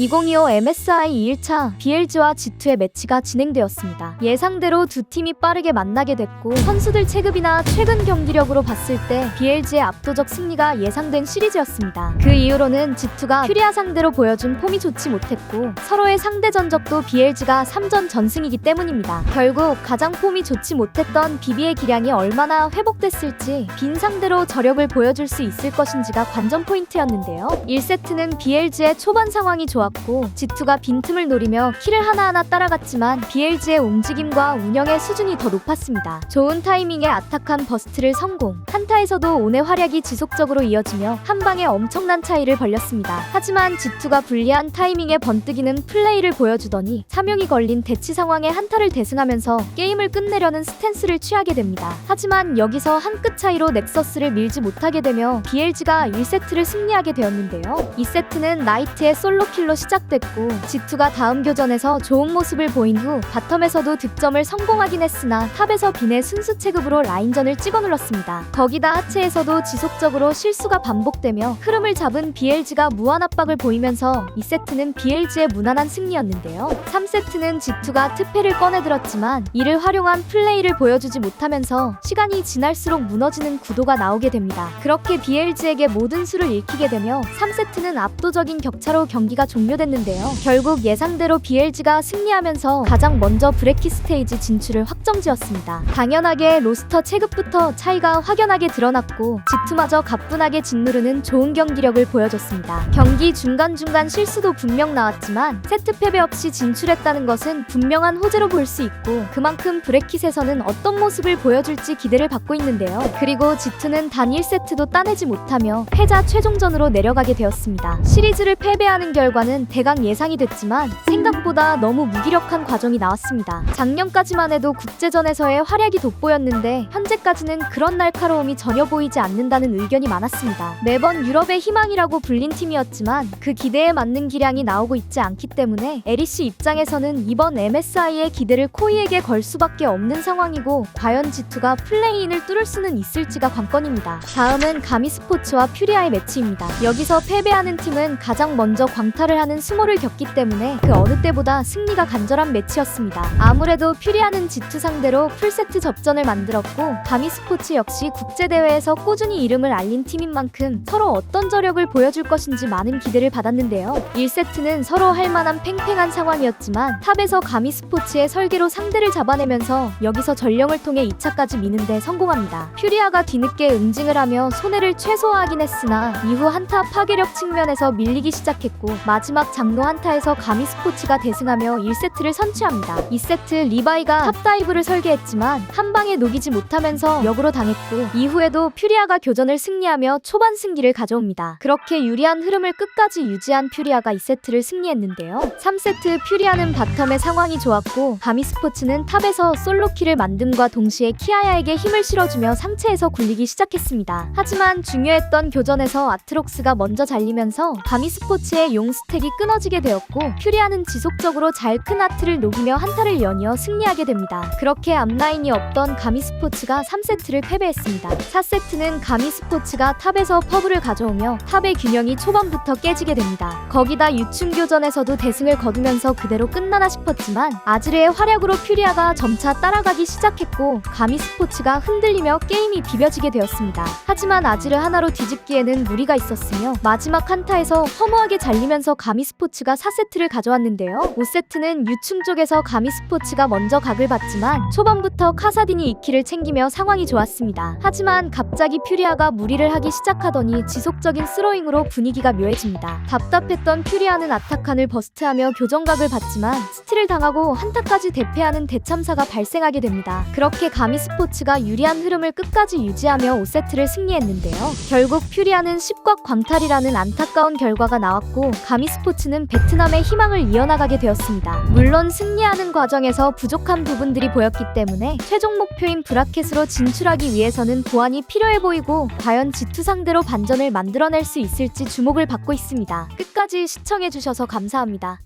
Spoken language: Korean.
2025 MSI 2일차 BLG와 G2의 매치가 진행되었습니다. 예상대로 두 팀이 빠르게 만나게 됐고 선수들 체급이나 최근 경기력으로 봤을 때 BLG의 압도적 승리가 예상된 시리즈였습니다. 그 이후로는 G2가 퓨리아 상대로 보여준 폼이 좋지 못했고 서로의 상대 전적도 BLG가 3전 전승이기 때문입니다. 결국 가장 폼이 좋지 못했던 비비의 기량이 얼마나 회복됐을지 빈 상대로 저력을 보여줄 수 있을 것인지가 관전 포인트였는데요. 1세트는 BLG의 초반 상황이 좋았고 G2가 빈틈을 노리며 킬을 하나하나 따라갔지만 BLG의 움직임과 운영의 수준이 더 높았습니다. 좋은 타이밍에 아탁한 버스트를 성공. 한타에서도 온의 활약이 지속적으로 이어지며 한 방에 엄청난 차이를 벌렸습니다. 하지만 G2가 불리한 타이밍에 번뜩이는 플레이를 보여주더니 사명이 걸린 대치 상황에 한타를 대승하면서 게임을 끝내려는 스탠스를 취하게 됩니다. 하지만 여기서 한 끗 차이로 넥서스를 밀지 못하게 되며 BLG가 1세트를 승리하게 되었는데요. 2세트는 나이트의 솔로 킬로 시작됐고 G2가 다음 교전에서 좋은 모습을 보인 후 바텀에서도 득점을 성공하긴 했으나 탑에서 빈의 순수 체급으로 라인전을 찍어 눌렀습니다. 거기다 하체에서도 지속적으로 실수가 반복되며 흐름을 잡은 BLG가 무한 압박을 보이면서 2세트는 BLG의 무난한 승리였는데요. 3세트는 G2가 특패를 꺼내들었지만 이를 활용한 플레이를 보여주지 못하면서 시간이 지날수록 무너지는 구도가 나오게 됩니다. 그렇게 BLG에게 모든 수를 잃히게 되며 3세트는 압도적인 격차로 경기가 종 료됐는데요. 결국 예상대로 BLG가 승리하면서 가장 먼저 브레키 스테이지 진출을 확정지었습니다. 당연하게 로스터 체급부터 차이가 확연하게 드러났고 G2마저 가뿐하게 짓누르는 좋은 경기력을 보여줬습니다. 경기 중간중간 실수도 분명 나왔지만 세트 패배 없이 진출했다는 것은 분명한 호재로 볼 수 있고 그만큼 브레킷에서는 어떤 모습을 보여줄지 기대를 받고 있는데요. 그리고 G2는 단 1세트도 따내지 못하며 패자 최종전으로 내려가게 되었습니다. 시리즈를 패배하는 결과는 대강 예상이 됐지만 생각보다 너무 무기력한 과정이 나왔습니다. 작년까지만 해도 국제전에서의 활약이 돋보였는데 현재까지는 그런 날카로움이 전혀 보이지 않는다는 의견이 많았습니다. 매번 유럽의 희망이라고 불린 팀이었지만 그 기대에 맞는 기량이 나오고 있지 않기 때문에 에리씨 입장에서는 이번 MSI의 기대를 코이에게 걸 수밖에 없는 상황이고 과연 G2가 플레이인을 뚫을 수는 있을지가 관건입니다. 다음은 가미스포츠와 퓨리아의 매치입니다. 여기서 패배하는 팀은 가장 먼저 광탈을 하는 수모를 겪기 때문에 그 어느 때보다 승리가 간절한 매치였습니다. 아무래도 퓨리아는 G2 상대로 풀세트 접전을 만들었고 가미 스포츠 역시 국제대회에서 꾸준히 이름을 알린 팀인 만큼 서로 어떤 저력을 보여줄 것인지 많은 기대를 받았는데요. 1세트는 서로 할 만한 팽팽한 상황이었지만 탑에서 가미 스포츠의 설계로 상대를 잡아내면서 여기서 전령을 통해 2차까지 미는데 성공합니다. 퓨리아가 뒤늦게 응징을 하며 손해를 최소화하긴 했으나 이후 한타 파괴력 측면에서 밀리기 시작했고 마지막 장로 한타에서 가미 스포츠가 대승하며 1세트를 선취합니다. 2세트 리바이가 탑다이브를 설계했지만 한 방에 녹이지 못하면서 역으로 당했고 이후에도 퓨리아가 교전을 승리하며 초반 승기를 가져옵니다. 그렇게 유리한 흐름을 끝까지 유지한 퓨리아가 2세트를 승리했는데요. 3세트 퓨리아는 바텀의 상황이 좋았고 가미 스포츠는 탑에서 솔로킬을 만듦과 동시에 키아야에게 힘을 실어주며 상체에서 굴리기 시작했습니다. 하지만 중요했던 교전에서 아트록스가 먼저 잘리면서 가미 스포츠의 용 스택 이 끊어지게 되었고 퓨리아는 지속적으로 잘 큰 아트를 녹이며 한타를 연이어 승리하게 됩니다. 그렇게 앞라인이 없던 가미스포츠가 3세트를 패배했습니다. 4세트는 가미스포츠가 탑에서 퍼블을 가져오며 탑의 균형이 초반부터 깨지게 됩니다. 거기다 유충교전에서도 대승을 거두면서 그대로 끝나나 싶었지만 아즈르의 활약으로 퓨리아가 점차 따라가기 시작했고 가미스포츠가 흔들리며 게임이 비벼지게 되었습니다. 하지만 아즈르 하나로 뒤집기에는 무리가 있었으며 마지막 한타에서 허무하게 잘리면서 가미 스포츠가 4세트를 가져왔는데요. 5세트는 유충 쪽에서 가미 스포츠가 먼저 각을 받지만 초반부터 카사딘이 2킬을 챙기며 상황이 좋았습니다. 하지만 갑자기 퓨리아가 무리를 하기 시작하더니 지속적인 스로잉으로 분위기가 묘해집니다. 답답했던 퓨리아는 아타칸을 버스트하며 교정각을 받지만 스틸을 당하고 한타까지 대패하는 대참사가 발생하게 됩니다. 그렇게 가미 스포츠가 유리한 흐름을 끝까지 유지하며 5세트를 승리했는데요. 결국 퓨리아는 10곽 광탈이라는 안타까운 결과가 나왔고 가미 스포츠는 베트남의 희망을 이어나가게 되었습니다. 물론 승리하는 과정에서 부족한 부분들이 보였기 때문에 최종 목표인 브라켓으로 진출하기 위해서는 보완이 필요해 보이고 과연 G2 상대로 반전을 만들어낼 수 있을지 주목을 받고 있습니다. 끝까지 시청해주셔서 감사합니다.